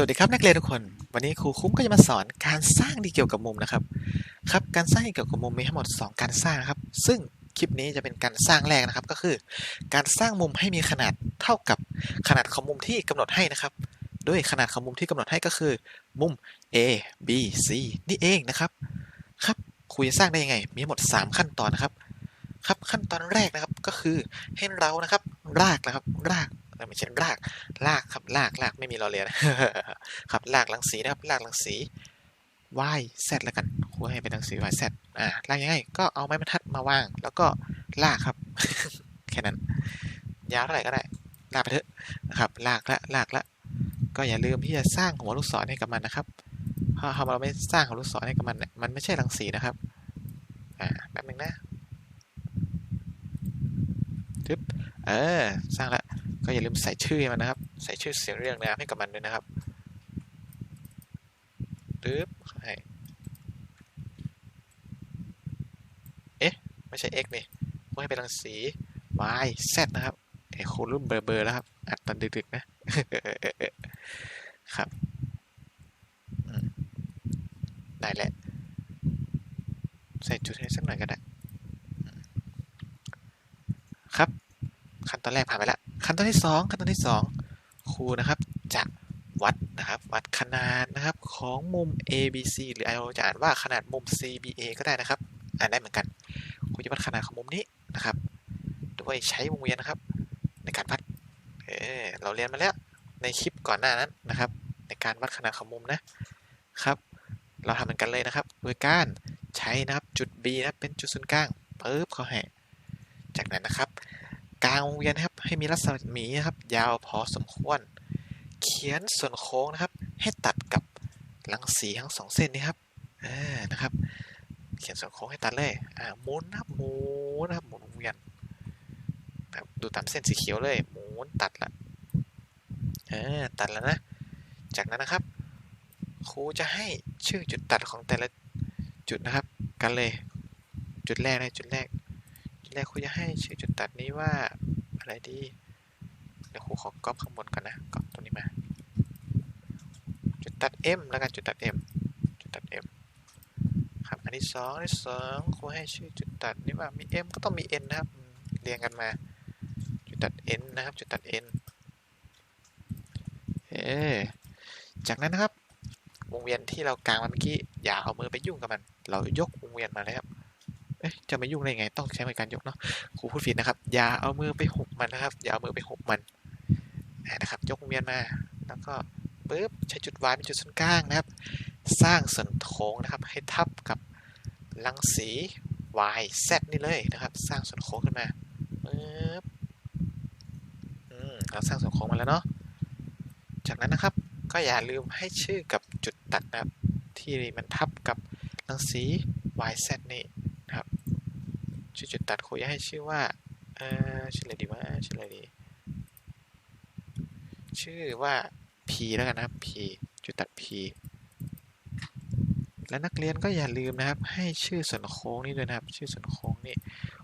สวัสดีครับนักเรียนทุกคน วันนี้ครูคุ้มก็จะมาสอนการสร้างที่เกี่ยวกับมุมนะครับครับการสร้างที่เกี่ยวกับมุมมีทั้งหมด 2 การสร้างครับ ซึ่งคลิปนี้จะเป็นการสร้างแรกนะครับก็คือ การสร้างมุมให้มีขนาดเท่ากับขนาดของมุมที่กำหนดให้นะครับโดยขนาดของมุมที่กำหนดให้ก็คือ มุม A B C นี่เองนะครับครับครูจะสร้างได้ยังไง มีทั้งหมด 3 ขั้นตอนนะครับครับขั้นตอนแรกนะครับก็คือให้เรานะครับรากนะครับราก เอ้ยไม่ใช่รากลากครับลากลากไม่มีรอเรียนครับลากรังสีนะครับลากรังสี y z แล้วกันครูให้เป็นรังสี y z อ่าลากยังไงก็เอาไม้บรรทัดมาวาง แล้วก็ลากครับ แค่นั้น ยาวเท่าไหร่ก็ได้ ลากไปเถอะนะครับ ลากละลากละ ก็อย่าลืมที่จะสร้างหัวลูกศรให้กับมันนะครับพราะถ้าเราไม่สร้างหัวลูกศรให้กับมันเนี่ยมันไม่ใช่รังสีนะครับอ่าแป๊บนึงนะทึบเออ สร้างละ ก็อย่าลืมใส่ชื่อมันนะครับ ใส่ชื่อเสียงเรียงนามให้กับมันด้วยนะครับปึ๊บให้เอ๊ะ ไม่ใช่ x นี่คงให้เป็นรังสี y z นะครับไอ้โครุ่นเบอร์เบอร์แล้วครับ อัดตอนดึกๆนะ ครับ ได้แหละ ใส่จุดให้สักหน่อยก็ได้อืมครับ ขั้นตอนแรกผ่านไปแล้วขั้นตอนที่สองขั้นตอนที่สองครูนะครับจะวัดนะครับวัดขนาดนะครับของมุม ABC หรือเราจะอ่านว่าขนาดมุม CBA ก็ได้นะครับ อ่านได้เหมือนกันครูจะวัดขนาดของมุมนี้นะครับโดยใช้วงเวียนนะครับ ในการวัดเออเราเรียนมาแล้วในคลิปก่อนหน้านั้นนะครับ ในการวัดขนาดของมุมนะครับ เราทำเหมือนกันเลยนะครับ โดยการใช้นะครับจุด B นะเป็นจุดศูนย์กลางปึ๊บเขาให้จากนั้นนะครับ กลางวงเวียนนะครับ ให้มีรัศมีนะครับ ยาวพอสมควร เขียนส่วนโค้งนะครับ ให้ตัดกับรังสีทั้งสองเส้นนี้ครับอ่านะครับ เขียนส่วนโค้งให้ตัดเลยอ่าหมุนนะครับหมุนนะครับหมุนวงเวียนดูตามเส้นสีเขียวเลยหมุนตัดละอ่าตัดแล้วนะ จากนั้นนะครับ ครูจะให้ชื่อจุดตัดของแต่ละจุดนะครับ กันเลย จุดแรกเลยจุดแรก แรกครูจะให้ชื่อจุดตัดนี้ว่าอะไรดีเดี๋ยวครูขอก๊อปข้างบนก่อนนะก๊อปตรงนี้มา จุดตัด M แล้วกันจุดตัด M จุดตัด M ครับอันที่สองอันที่สองครูให้ชื่อจุดตัดนี้ว่ามี M ก็ต้องมี N นะครับเรียงกันมา จุดตัด N นะครับ จุดตัด N เออจากนั้นนะครับวงเวียนที่เรากางมาเมื่อกี้อย่าเอามือไปยุ่งกับมัน เรายกวงเวียนมาเลยครับ เอ๊ะจะไม่ยุ่งได้ไง ต้องใช้มือการยกเนาะครูพูดผิดนะครับ อย่าเอามือไปหุบมันนะครับ อย่าเอามือไปหุบมันนะครับ ยกเวียนมา แล้วก็ปึ๊บใช้จุด y เป็นจุดศูนย์กลางนะครับ สร้างส่วนโค้งนะครับ ให้ทับกับรังสี y z นี่เลยนะครับ สร้างส่วนโค้งขึ้นมาปึ๊บอืมเราสร้างส่วนโค้งมาแล้วเนาะจากนั้นนะครับ ก็อย่าลืมให้ชื่อกับจุดตัดนะครับ ที่มันทับกับรังสี y z นี่นะครับ ชื่อจุดตัดครูจะให้ชื่อว่าเออชื่ออะไรดีวะชื่ออะไรดี ชื่อว่า p แล้วกันนะครับ p จุดตัด p และนักเรียนก็อย่าลืมนะครับ ให้ชื่อส่วนโค้งนี้ด้วยนะครับ ชื่อส่วนโค้งนี่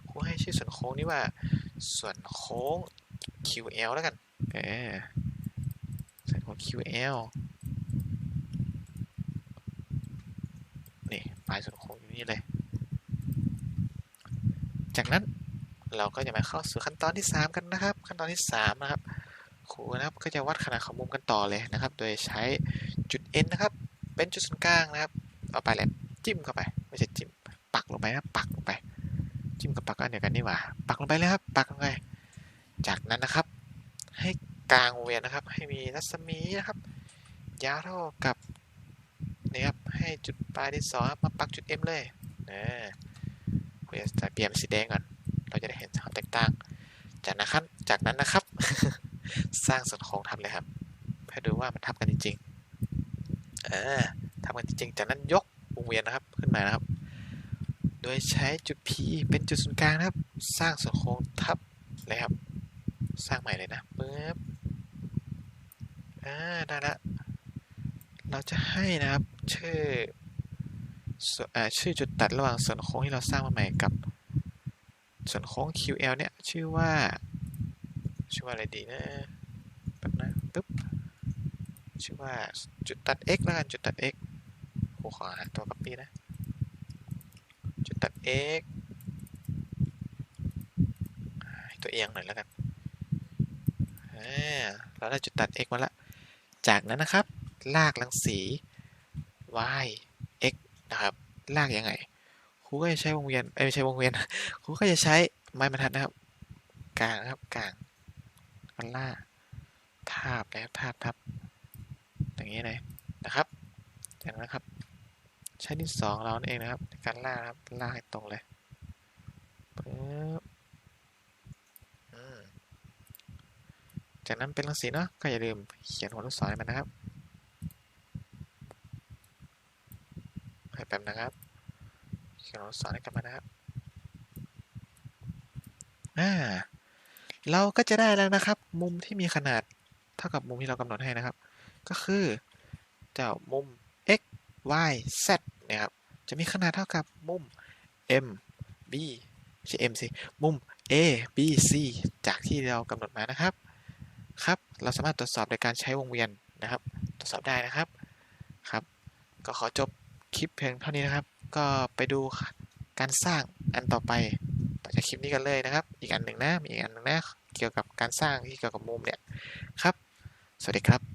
ครูให้ชื่อส่วนโค้งนี้ว่า ส่วนโค้ง QL แล้วกันเออส่วนโค้ง QL นี่ปลายส่วนโค้งอยู่นี่เลย จากนั้นเราก็จะมาเข้าสู่ขั้นตอนที่ 3 กันนะครับ ขั้นตอนที่ 3 นะครับครูนะครับก็จะวัดขนาดของมุมกันต่อเลยนะครับ โดยใช้จุด N นะครับ เป็นจุดศูนย์กลางนะครับ เอาไปแหละจิ้มเข้าไป ไม่ใช่จิ้ม ปักลงไปนะปักลงไป จิ้มกับปักก็อันเดียวกันนี่หว่า ปักลงไปเลยครับ ปักลงไป จากนั้นนะครับ ให้กลางวงเวียนนะครับ ให้มีรัศมีนะครับ ยาวเท่ากับนี่ครับ ให้จุดปลายที่สองมาปักจุด M เลยนะ คุยจะเปลี่ยนสีแดงก่อน เราจะได้เห็นความแตกต่าง จากนะครับ จากนั้นนะครับ สร้างส่วนโค้งทำเลยครับ เพื่อดูว่ามันทับกันจริงๆ เออทับกันจริงๆ จากนั้นยกวงเวียนนะครับ ขึ้นมานะครับ โดยใช้จุด P เป็นจุดศูนย์กลางนะครับ สร้างส่วนโค้งทับเลยครับ สร้างใหม่เลยนะปึ๊บอ่าได้ละ เราจะให้นะครับชื่อ ชื่อจุดตัดระหว่างส่วนโค้งที่เราสร้างมาใหม่กับ ส่วนโค้ง QL เนี่ย ชื่อว่า ชื่อว่าอะไรดีนะแป๊บนะปึ๊บชื่อว่าจุดตัด x แล้วกันจุดตัด x ครูขอหาตัว copy นะ จุดตัด x ตัวเอียงหน่อยแล้วกันเราได้จุดตัด x มาละ จากนั้นนะครับ ลากรังสี y นะครับ ลากยังไงครูก็จะใช้วงเวียนเอไม่ใช่วงเวียนครูก็จะใช้ไม้บรรทัดนะครับกลางนะครับกลางกันลากทาบนะครับทาบทับอย่างนี้เลยนะครับจากนั้นครับ ใช้ดินสองเรานเองนะครับในการลากครับลากให้ตรงเลยปึ๊บจากนั้นเป็นรังสีเนาะก็อย่าลืมเขียนหัวลูกศรมันนะครับ ให้แป๊บนะครับเขียนหัวลูกศรให้กลับมานะครับอ่าเราก็จะได้แล้วนะครับ มุมที่มีขนาดเท่ากับมุมที่เรากำหนดให้นะครับ ก็คือเจ้ามุม x y z นะครับจะมีขนาดเท่ากับมุม m b ใช่ m สิมุม a b c จากที่เรากำหนดมานะครับครับ เราสามารถตรวจสอบโดยการใช้วงเวียนนะครับ ตรวจสอบได้นะครับครับ ก็ขอจบ คลิปเพียงเท่านี้นะครับ ก็ไปดูการสร้างอันต่อไปต่อจากคลิปนี้กันเลยนะครับ อีกอันหนึ่งนะมีอีกอันหนึ่งนะเกี่ยวกับการสร้างที่เกี่ยวกับมุมเนี่ยครับ สวัสดีครับ